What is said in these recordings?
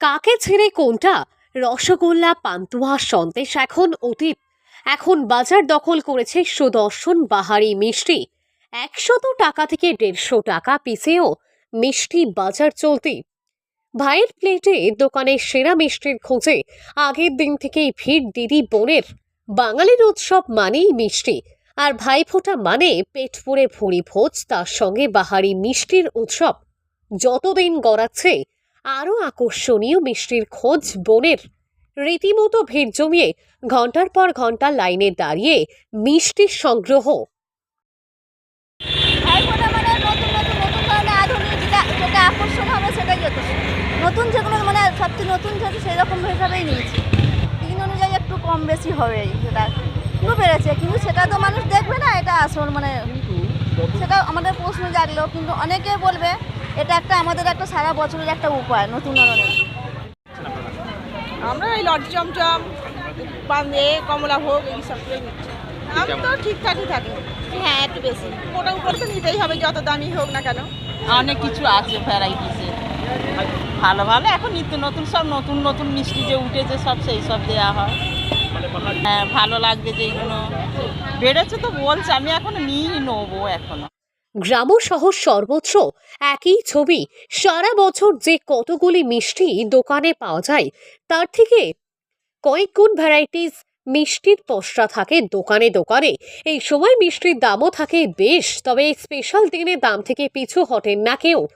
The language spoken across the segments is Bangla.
কাকে ছেড়ে কোনটা? রসগোল্লা, পান্তুয়া, সন্দেশ, এখন অতীত এখন বাজার দখল করেছে সুদর্শন বাহারি মিষ্টি। একশত টাকা থেকে দেড়শো টাকা পিসেও মিষ্টি বাজার চলতি। ভাইয়ের প্লেটে দোকানের সেরা মিষ্টির খোঁজে আগের দিন থেকেই ভিড় দিদি বোনের। বাঙালির উৎসব মানেই মিষ্টি। আর ভাইফোঁটা মানে পেট পুড়ে ভুড়ি ভোজ, তার সঙ্গে বাহারি মিষ্টির উৎসব। যতদিন গড়াচ্ছে আরও আকর্ষণীয় মিষ্টির খোঁজ বোনের। রীতিমতো ভিড় জমিয়ে ঘণ্টার পর ঘণ্টা লাইনে দাঁড়িয়ে মিষ্টির সংগ্রহ। মানে সেটাই নতুন যেগুলো মানে সবচেয়ে নতুন যেহেতু সেই রকম হিসাবেই নিয়েছি। দিন অনুযায়ী একটু কম বেশি হবে সেটা একটু বেড়েছে, কিন্তু সেটা তো মানুষ দেখবে না, এটা আসল মানে। সেটা আমাদের প্রশ্ন জাগলো, কিন্তু অনেকে বলবে এটা একটা আমাদের একটা সারা বছরের একটা উপায় নতুন ধরনের। আমরা এই লট চমচম বান্ধে কমলা ভোগ এই সবগুলোই নিচ্ছি। দাম তো ঠিকঠাকই থাকে। হ্যাঁ একটু বেশি। ওটা উপরে তো নিতেই হবে যত দামি হোক না কেন। অনেক কিছু আছে ভ্যারাইটিসে ভালো ভালো এখন নিত্য নতুন সব নতুন নতুন মিষ্টি যে উঠেছে সব সেই সব দেওয়া হয়। হ্যাঁ ভালো লাগবে যেগুলো। বেড়েছে তো বলছে আমি এখনও নিই নেব এখনও। গ্রাম শহর সর্বত্র একই ছবি। সারা বছর যে কতগুলি মিষ্টি দোকানে পাওয়া যায়, তার থেকে কয়েক গুণ ভ্যারাইটিস মিষ্টির পসরা থাকে দোকানে দোকানে। এই সময় মিষ্টির দামও থাকে বেশ, তবে এই স্পেশাল দিনে দাম থেকে পিছু হটেন না কেউ।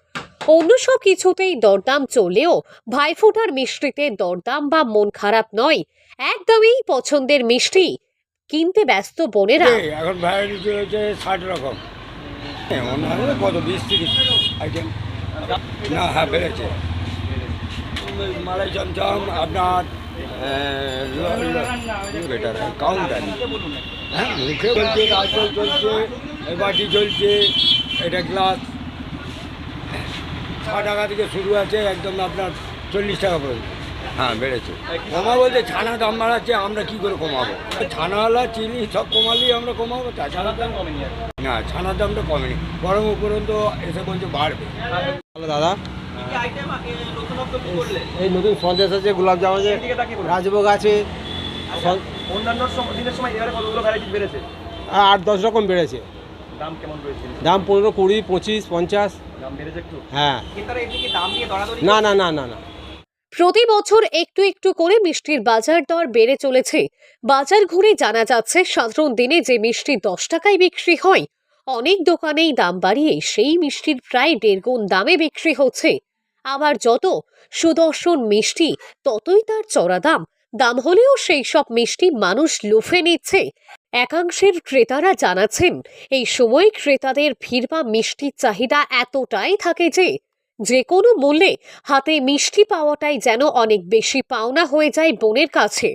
অন্য সব কিছুতেই দরদাম চললেও ভাইফোঁটার মিষ্টিতে দরদাম বা মন খারাপ নয়। একদমই পছন্দের মিষ্টি। কিনতে ব্যস্ত বোনেরা। এখন ভ্যারাইটি ষাট রকম। হ্যাঁ, অন্য হলে কত বিশ তিরিশ আইটেম। না হ্যাঁ বেড়েছে। মালাই চমচম আপনার কাউন্টার। হ্যাঁ মুখে চলছে রাজল চলছে বাটি চলছে এটা গ্লাস। ছ টাকা থেকে শুরু আছে একদম আপনার চল্লিশ টাকা পর্যন্ত। হ্যাঁ বেড়েছে। কমা বলতে ছানা দাম বাড়াচ্ছে আমরা কি করে কমাবো? ছানাওয়ালা চিনি সব কমালেই আমরা কমাবো তাছাড়া দাম কমেনি না ছানার দামটা কমেনি। বরং উপরন্ত এসে বলছে বাড়বে। হ্যালো দাদা। এই নতুন সন্দেশ আছে গোলাপ জাম আছে রাজভোগ আছে। সন- অন্যান্য দিনের সময় এবারে কতগুলো ভ্যারাইটি বেড়েছে? আট দশ রকম বেড়েছে। দাম কেমন রয়েছে? দাম পনেরো কুড়ি পঁচিশ পঞ্চাশ। দাম বেড়েছে একটু? হ্যাঁ। না না না না না। প্রতি বছর একটু একটু করে মিষ্টির বাজার দর বেড়ে চলেছে। বাজার ঘুরে জানা যাচ্ছে, সাধারণ দিনে যে মিষ্টি দশ টাকায় বিক্রি হয়, অনেক দোকানেই দাম বাড়িয়ে সেই মিষ্টির প্রায় দেড় গুণ দামে বিক্রি হচ্ছে। আবার যত সুদর্শন মিষ্টি, ততই তার চড়া দাম। দাম হলেও সেই সব মিষ্টি মানুষ লুফে নিচ্ছে। একাংশের ক্রেতারা জানাচ্ছেন, এই সময় ক্রেতাদের ভিড় বা মিষ্টির চাহিদা এতটাই থাকে যে যে কোনো মূল্যে হাতে মিষ্টি পাওয়াটাই যেন অনেক বেশি পাওনা হয়ে যায় বোনের কাছে।